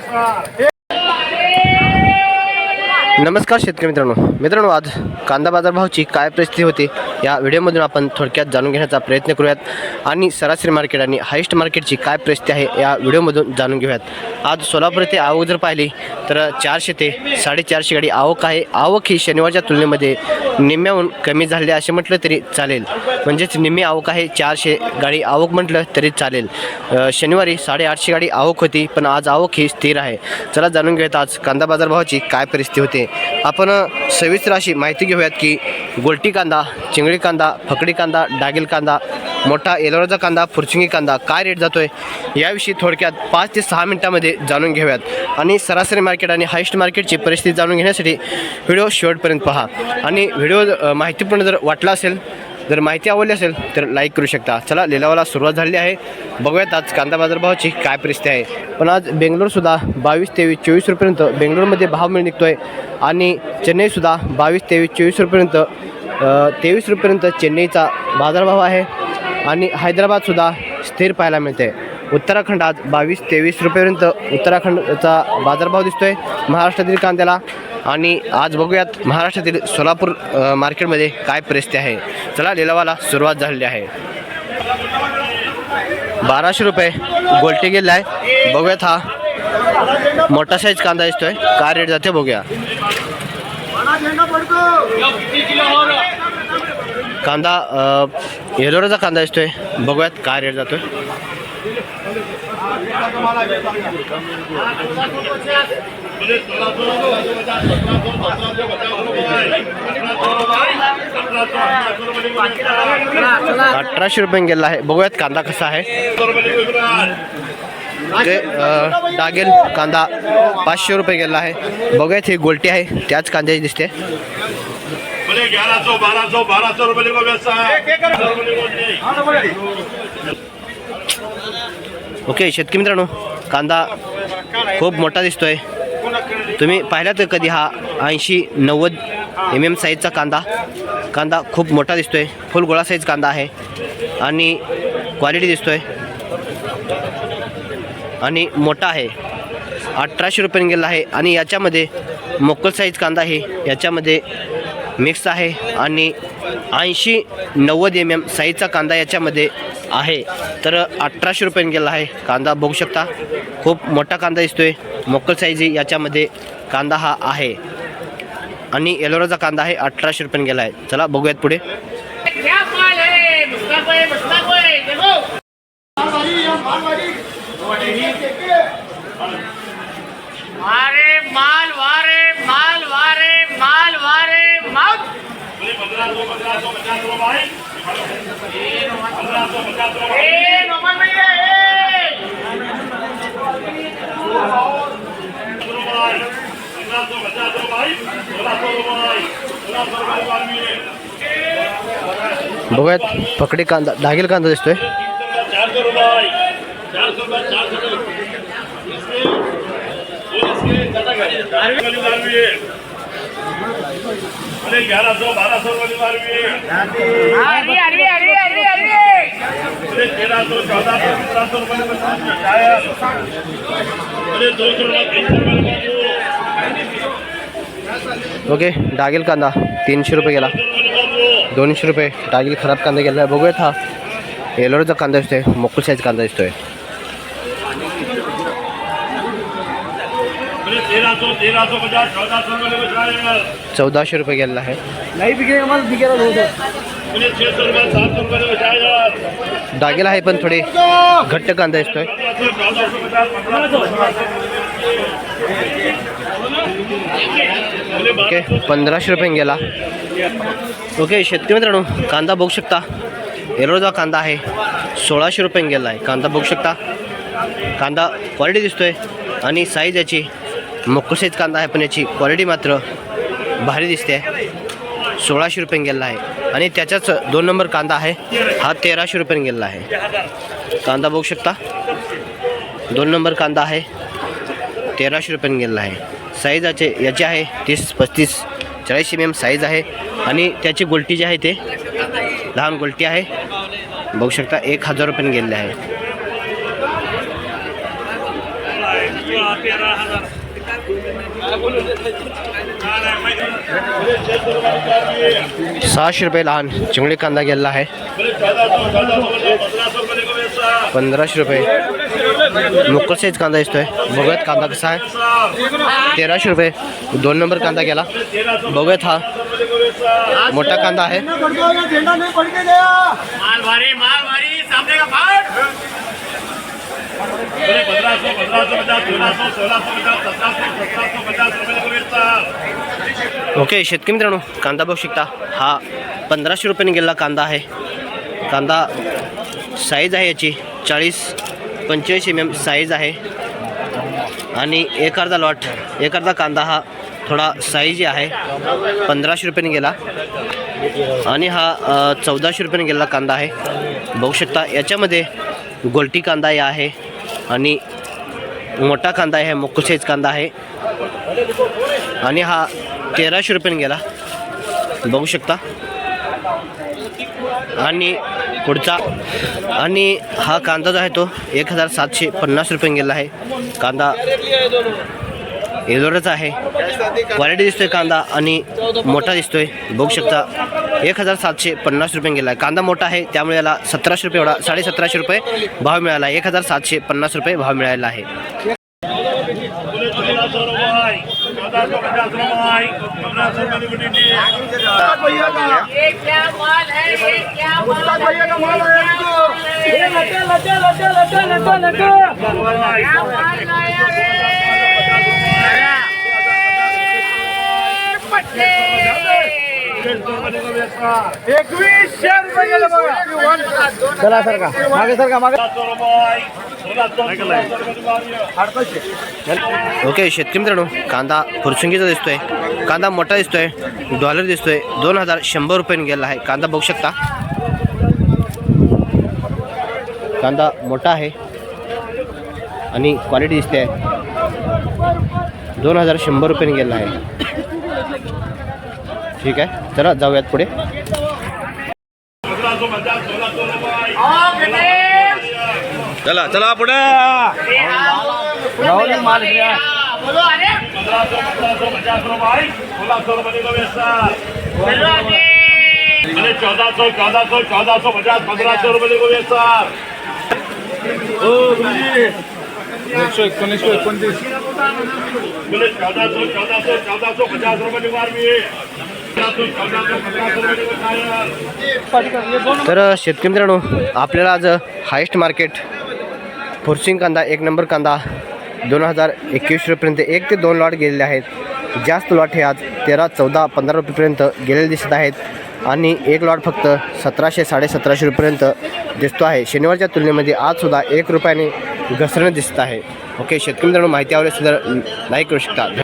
Essa. नमस्कार शेतकरी मित्रांनो. मित्रांनो आज कांदा बाजारभावची काय परिस्थिती होती या व्हिडिओमधून आपण थोडक्यात जाणून घेण्याचा प्रयत्न करूयात आणि सरासरी मार्केट आणि हायस्ट मार्केटची काय परिस्थिती आहे या व्हिडिओमधून जाणून घेऊयात. आज सोलापूर येथे आवक जर पाहिली तर चारशे ते साडेचारशे गाडी आवक आहे. आवक ही शनिवारच्या तुलनेमध्ये निम्म्याहून कमी झाली असे म्हटलं तरी चालेल. म्हणजेच निम्मी आवक आहे चारशे गाडी आवक म्हटलं तरी चालेल. शनिवारी साडेआठशे गाडी आवक होती पण आज आवक ही स्थिर आहे. चला जाणून घेऊयात आज कांदा बाजार भावाची काय परिस्थिती होते. आपण सविस्तर अशी माहिती घेऊयात की गोलटी कांदा चिंगळी कांदा फकडी कांदा डागिल कांदा मोठा एलोराचा कांदा फुरचिंगी कांदा काय रेट जातोय? याविषयी थोडक्यात पाच ते सहा मिनिटामध्ये जाणून घेऊयात. आणि सरासरी मार्केट आणि हायस्ट मार्केटची परिस्थिती जाणून घेण्यासाठी व्हिडिओ शेवटपर्यंत पहा. आणि व्हिडिओ माहितीपूर्ण जर वाटला असेल जर माहिती आवडली असेल तर लाईक करू शकता. चला लिलावाला सुरुवात झाली आहे. बघूयात आज कांदा बाजारभावाची काय परिस्थिती आहे. पण आज बेंगलोरसुद्धा बावीस तेवीस चोवीस रुपयेपर्यंत बेंगलोरमध्ये भाव मिळ निघतो आहे आणि चेन्नईसुद्धा बावीस तेवीस चोवीस रुपयेपर्यंत तेवीस रुपयेपर्यंत चेन्नईचा बाजारभाव आहे. आणि हैदराबादसुद्धा स्थिर पाहायला मिळते उत्तराखंड आज बावीस तेवीस रुपयेपर्यंत उत्तराखंडचा बाजारभाव दिसतोय महाराष्ट्रातील कांद्याला. आणि आज बघूयात महाराष्ट्रातील सोलापूर मार्केटमध्ये काय परिस्थिती आहे. चला लिलावाला सुरुवात झालेली आहे. बाराशे रुपये गोलटी गेला आहे. बघूयात हा. मोठा साईज कांदा दिसतोय. काय रेट जाते बघूया. कांदा येलोराचा कांदा दिसतोय. बघूयात काय रेट जातोय. अठराशे रुपये गेला आहे. बघूयात कांदा कसा आहे. डागेल कांदा पाचशे रुपये गेला आहे. बघूयात ही गोलटी आहे. त्याच कांद्याची दिसते. बोले ग्यारह सौ बारह सौ बारह सौ रुपये ओके शेतकरी मित्रांनो कांदा खूप मोठा दिसतोय. तुम्ही पाहिला तर कधी हा ऐंशी नव्वद एम एम साईजचा कांदा? कांदा खूप मोठा दिसतोय फुल गोळा साईज कांदा आहे. आणि क्वालिटी दिसतोय. आणि मोठा आहे. अठराशे रुपयाने गेला आहे. आणि याच्यामध्ये मोकल साईज कांदा आहे. याच्यामध्ये मिक्स आहे. आणि ऐंशी नव्वद एम एम साईजचा कांदा याच्यामध्ये आहे. तर अठराशे रुपयाने गेला आहे. कांदा बघू शकता. खूप मोठा कांदा दिसतोय. मोकल साईज याच्यामध्ये कांदा हा आहे. आणि एलोराचा कांदा आहे. अठराशे रुपयाने गेला आहे. चला बघूयात पुढे. माल वारे माल वारे माल वारे माल. वारे माल पंद्रह सौ पंद्रह सौ पचास रुपये भाई पंद्रह सौ पचास रुपये ए नोमान भैया ए पंद्रह सौ पचास रुपये भाई सोलह सौ रुपये सोलह सौ रुपये आदमी है बघूयात पकडी कांदा डागेल कांदा दिसतोय चार अरे ग्यारह सौ बारह सौ अरे अरे अरे अरे. अरे अरे तेरह सौ चौदह सौ सौ टायर अरे दो सौ रुपये तीन सौ ओके डागेल कांदा तीनशे रुपये गेला. दोनशे रुपये डागेल खराब कांदा गेला. बघूयात हा. एलोराचा कांदा दिसतोय मोकल साईज कांदा दिसतोय अरे तेरह सौ तेरह सौ पचास चौदह सौ रुपये टायर चौदाशे रुपये गेला आहे. सात सौ रुपये टायर डागेल आहे पण थोडे घट्ट कांदा दिसतोय. ओके पंधराशे रुपये गेला. ओके शेतकरी मित्रांनो कांदा बघू शकता. एलोराचा कांदा आहे. सोळाशे रुपये गेला आहे. कांदा बघू शकता. कांदा क्वालिटी दिसतोय आणि साईज याची मोकळ कांदा आहे पण याची क्वालिटी मात्र भारी दिसते. सोळाशे रुपये गेला आहे. आणि त्याच्याच दोन नंबर कांदा आहे हा तेराशे रुपये गेलेला आहे. कांदा बघू शकता. दोन नंबर कांदा आहे तेराशे रुपयाने गेलेला आहे. साईजाचे याचे आहे तीस पस्तीस चाळीस एम एम साईज आहे. आणि त्याची गोलटी जी आहे ते लहान गोलटी आहे. बघू शकता एक हजार रुपयाने गेलेले आहे. तेरा हजार हा, नाही, माहिती नाही. बोले छह सौ रुपये निकालिए सहाशे रुपये लहान चिंगडी कांदा गेलेला आहे बोले चौदह सौ चौदह सौ बोले पंद्रह सौ रुपये। को बेचा पंधराशे रुपये मोकळ साईज कांदा दिसतोय। बघूयात कांदा कसा आहे। बेचा तेराशे रुपये। दोन नंबर कांदा गेला। तेरह सौ बघूयात हा रुपये को बेचा मोठा कांदा आहे माल भारी माल भारी सामने का फाड़ बोले पंद्रह सौ पंद्रह सौ पचास सोलह सौ सोलह सौ पचास सत्रह सौ सत्रह सौ पचास रुपये को बेचा ओके शेतकरी मित्रांनो कांदा बघू शकता हा पंधराशे रुपयाने गेलेला कांदा आहे कांदा साईज आहे याची चाळीस पंचेचाळीस एम एम साईज आहे आणि एक अर्धा लॉट एक अर्धा कांदा हा थोडा साईज आहे पंधराशे रुपयाने गेला आणि हा चौदाशे रुपयाने गेलेला कांदा आहे बघू शकता याच्यामध्ये गोलटी कांदा हे आहे आणि मोठा कांदा आहे मोकू साईज कांदा आहे. आणि हा तेराशे रुपयाने गेला. बघू शकता. आणि पुढचा आणि हा कांदा जो आहे तो एक हजार सातशे पन्नास रुपयाने गेला आहे. कांदा एलोराचा आहे. क्वालिटी दिसतोय कांदा आणि मोठा दिसतोय. बघू शकता एक हजार सातशे पन्नास रुपये गेला आहे कांदा मोठा आहे त्यामुळे याला सतराशे रुपये एवढा साडे सतराशे रुपये भाव मिळाला एक हजार सातशे पन्नास रुपये भाव मिळालेला आहे बोले चौदह सौ रुपये चौदह सौ पचास रुपये पंद्रह सौ रुपये की गुटी ये क्या माल है ये क्या माल है क्या माल लाया रे पट्टे एकवीसशे रुपये चला सर का. मागे सर का मागे. ओके शेतकरी मित्रांनो कांदा फुरसुंगीचा दिसतोय. कांदा मोठा दिसतोय डॉलर दिसतोय. दोन हजार शंभर रुपयाने गेला आहे. कांदा बघू शकता. कांदा मोठा आहे. आणि क्वालिटी दिसते. दोन हजार शंभर रुपयाने गेला आहे. ठीक आहे. चला जाऊयात पुढे. पंद्रह सौ पचास सोलह सौ रुपये ओ गणेश चला चला पुढे. राहुल माल बोलो अरे पंद्रह सौ पंद्रह सौ पचास रुपये सोलह सौ रुपये को बेचता बोलो अरे अरे चौदह सौ चौदह सौ चौदह सौ पचास पंद्रह सौ रुपये को बेचता एकशे एकोणीस एकोणतीस. बोले चौदह सौ चौदह सौ चौदह सौ पचास रुपये की बार भी तर शेतकरी मित्रांनो आपल्याला आज हायेस्ट मार्केट फुरसिंग कांदा एक नंबर कांदा दोन हजार एकवीस रुपयेपर्यंत एक ते दोन लॉट गेलेले आहेत. जास्त लॉट हे आज तेरा चौदा पंधरा रुपयेपर्यंत गेलेले दिसत आहेत. आणि एक लॉट फक्त सतराशे साडेसतराशे रुपयेपर्यंत दिसतो आहे. शनिवारच्या तुलनेमध्ये आजसुद्धा एक रुपयाने घसरणं दिसत आहे. ओके शेतकरी मित्रांनो माहिती आवडेल सुद्धा नाही लाईक करू शकता.